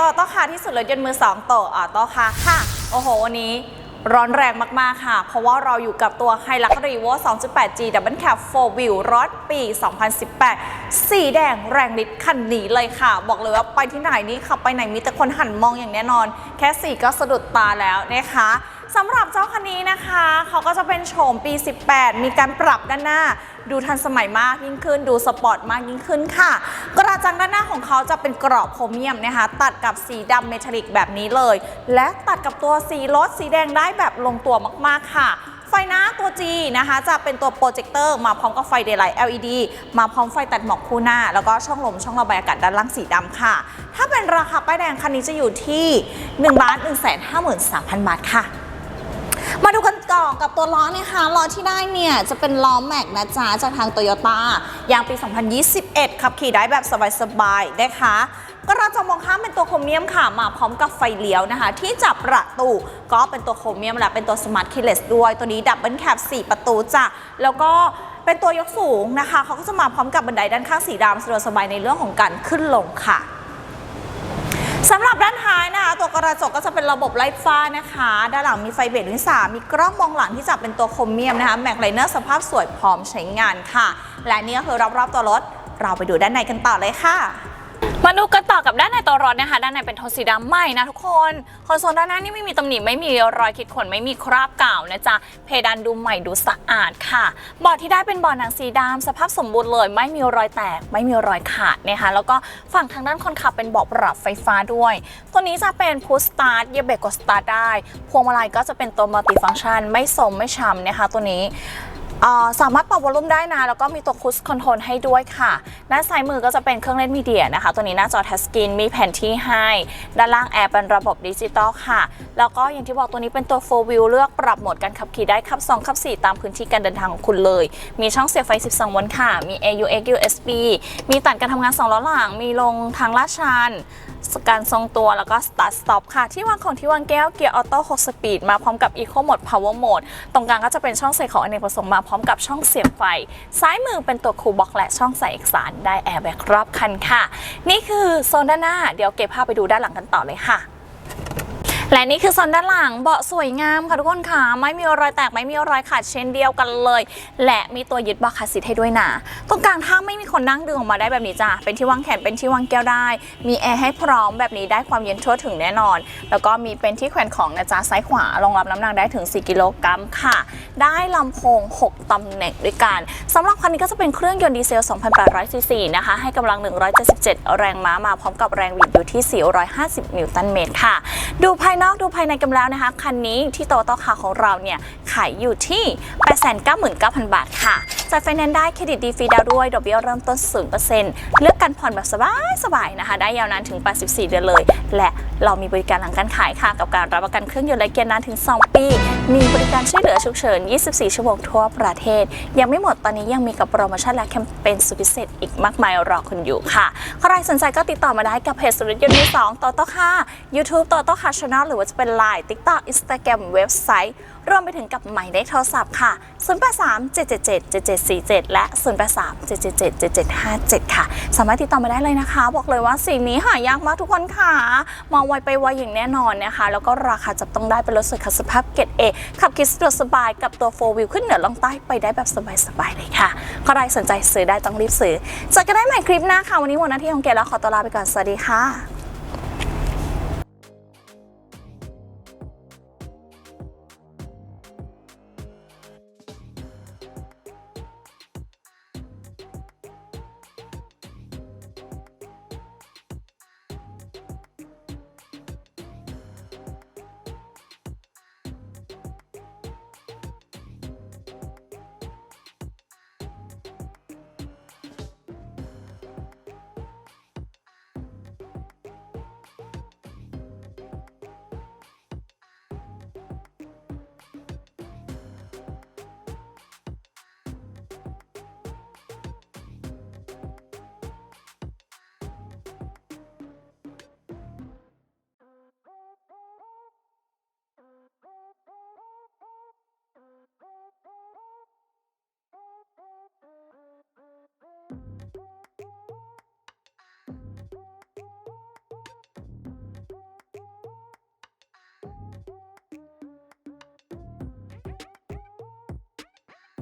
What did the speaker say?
ต่อโต้คาที่สุดรถยนต์มือสองโตออโต้คาค่ะ โอ้โห วันนี้ร้อนแรงมาก ๆ ค่ะ เพราะว่าเราอยู่กับตัวไฮลักรีโว 2.8G Double Cab 4 Wheel รถปี 2018 สีแดงแรงฤทธิ์คันนี้เลยค่ะ บอกเลยว่าไปที่ไหนนี่ขับไปไหนมีแต่คนหันมองอย่างแน่นอน แค่สีก็สะดุดตาแล้วนะคะ สำหรับเจ้าคันนี้นะคะ เขาก็จะเป็นโฉมปี 18 มีการปรับด้านหน้า ดูทันสมัยมากยิ่งขึ้น ดูสปอร์ตมากยิ่งขึ้นค่ะ กระจังด้านหน้าของเขาจะเป็นกรอบโครเมียมนะคะ ตัดกับสีดำเมทัลลิกแบบนี้เลย และตัดกับตัวสีรถสีแดงได้แบบลงตัวมากๆค่ะไฟหน้าตัว G นะคะ จะเป็นตัวโปรเจคเตอร์มาพร้อมกับไฟเดย์ไลท์ LED มาพร้อมไฟตัดหมอกคู่หน้า แล้วก็ช่องลมช่องระบายอากาศด้านล่างสีดำค่ะ ถ้าเป็นราคาป้ายแดงคันนี้จะอยู่ที่ 1 1 5 3 0 0 0 บาทค่ะ มาดูกันก่อนกับตัวล้อนะคะล้อที่ได้เนี่ย จะเป็นล้อแม็กนะจ๊ะ จากทางโตโยต้ายางปี 2021 ขับขี่ได้แบบสบายๆ นะคะกระจกมองข้างเป็นตัวโครเมียมค่ะ มาพร้อมกับไฟเลี้ยวนะคะ ที่จับประตูก็เป็นตัวโครเมียมและเป็นตัวสมาร์ทคีเลสด้วยตัวนี้ดับเบิลแคป4ประตูจ้ะแล้วก็เป็นตัวยกสูงนะคะเขาก็จะมาพร้อมกับบันไดด้านข้างสีดำสะดวกสบายในเรื่องของการขึ้นลงค่ะสำหรับด้าน กระจกก็จะเป็นระบบไล่ฟ้านะคะ ด้านหลังมีไฟเบรกลิ้นสามีกล้องมองหลังที่จับเป็นตัวคมเมียมนะคะ แม็กไลเนอร์สภาพสวยพร้อมใช้งานค่ะ และนี่ก็คือรอบๆตัวรถ เราไปดูด้านในกันต่อเลยค่ะ มาดูกันต่อกับด้านในตัวรถนะคะ ด้านในเป็นโทนสีดำใหม่นะทุกคนคอนโซลด้านหน้านี่ไม่มีตำหนิไม่มีรอยขีดข่วนไม่มีคราบเก่านะจ๊ะเพดานดูใหม่ดูสะอาดค่ะเบาะที่ได้เป็นเบาะหนังสีดำสภาพสมบูรณ์เลย ไม่มีรอยแตก ไม่มีรอยขาดนะคะแล้วก็ฝั่งทางด้านคนขับเป็นเบาะปรับไฟฟ้าด้วย ตัวนี้จะเป็นพุชสตาร์ทเหยยบเบรกกดสตาร์ทได้ พวงมาลัยก็จะเป็นตัวมัลติฟังก์ชัน ไม่สมไม่ช้ำนะคะตัวนี้ สามารถปรับวอลลุ่มได้นะ แล้วก็มีตัวคูสคอนโทรลให้ด้วยค่ะ ด้านซ้ายมือก็จะเป็นเครื่องเล่นมีเดียนะคะ ตัวนี้หน้าจอทัชสกรีนมีแผนที่ให้ ด้านล่างแอร์เป็นระบบดิจิตอลค่ะ แล้วก็อย่างที่บอกตัวนี้เป็นตัว 4 wheel เลือกปรับโหมดการขับขี่ได้ขับ 2 ขับ 4 ตามพื้นที่การเดินทางของคุณเลย มีช่องเสียบไฟ 12โวลต์ค่ะ มี AUX USB มีตัดการทำงาน 2 ล้อหลัง มีลงทางลาดชัน การทรงตัวแล้วก็ start stop ค่ะ ที่วางของที่วางแก้วเกียร์ออโต้6สปีดมาพร้อมกับ eco mode power mode ตรงกลางก็จะเป็นช่องใส่ของอเนกประสงค์มาพร้อมกับช่องเสียบไฟ ซ้ายมือเป็นตัวคูบ็อกและช่องใส่เอกสารได้แอร์แบ็กรอบคันค่ะ นี่คือโซนด้านหน้า เดี๋ยวเก็บภาพไปดูด้านหลังกันต่อเลยค่ะ และนี่คือโซนด้านหลังเบาะสวยงามค่ะทุกคนค่ะ ไม่มีรอยแตกไม่มีรอยขาดเช่นเดียวกันเลย และมีตัวยึดบาะคาสซีทให้ด้วยนะตรงกลางถ้าไม่มีคนนั่งดึงออกมาได้แบบนี้จ้ะเป็นที่วางแขนเป็นที่วางแก้วได้ มีแอร์ให้พร้อมแบบนี้ได้ความเย็นทั่วถึงแน่นอน แล้วก็มีเป็นที่แขวนของนะจ๊ะซ้ายขวารองรับน้ำหนักได้ถึง 4 กิโลกรัมค่ะ ได้ลำโพง 6 ตำแหน่งด้วยกันสำหรับคันนี้ก็จะเป็นเครื่องยนต์ดีเซล 2,800 ซีซีนะคะ ให้กำลัง 177 แรงม้ามาพร้อมกับแรงบิดอยู่ที่ 450 นิวตันเมตรค่ะ ดูภายนอกดูภายในกันแล้วนะคะ คันนี้ที่โตโต้คาของเราเนี่ย ขายอยู่ที่ 899,000 บาทค่ะจ่ายไฟแนนซ์ได้เครดิตดีฟรีดาวด้วยดอกเบี้ยเริ่มต้น 0%เลือกการผ่อนแบบสบายๆนะคะ ได้ยาวนานถึง 84 เดือนเลย และ เรามีบริการหลังการขายค่ะ กับการรับประกันเครื่องยนต์และเกียร์นานถึง 2 ปี มีบริการช่วยเหลือฉุกเฉิน 24 ชั่วโมงทั่วประเทศ ยังไม่หมดตอนนี้ยังมีกับโปรโมชั่นและแคมเปญสุดพิเศษอีกมากมายรอคุณอยู่ค่ะ ใครสนใจก็ติดต่อมาได้กับเพจสุริยนต์มือสองโตโต้ค่ะ YouTube โตโต้ค่ะช anel หรือว่าจะเป็น Line TikTok Instagram เว็บไซต์ รวมไปถึงกับหมายเลขโทรศัพท์ค่ะ 083 777 7747 และ 083 777 7757 ค่ะ สามารถติดต่อมาได้เลยนะคะ บอกเลยว่าสิ่งนี้หายากมากทุกคนค่ะมองไวไปไวอย่างแน่นอนนะคะ แล้วก็ราคาจับต้องได้เป็นรถสวยขับสภาพเกรดเอขับขี่สะดวกสบายกับตัว4 wheel ขึ้นเหนือลงใต้ไปได้แบบสบายๆเลยค่ะใครสนใจซื้อได้ต้องรีบซื้อเจอกันได้ใหม่คลิปหน้าค่ะวันนี้หมดหน้าที่ของเกดแล้วขอตัวลาไปก่อนสวัสดีค่ะ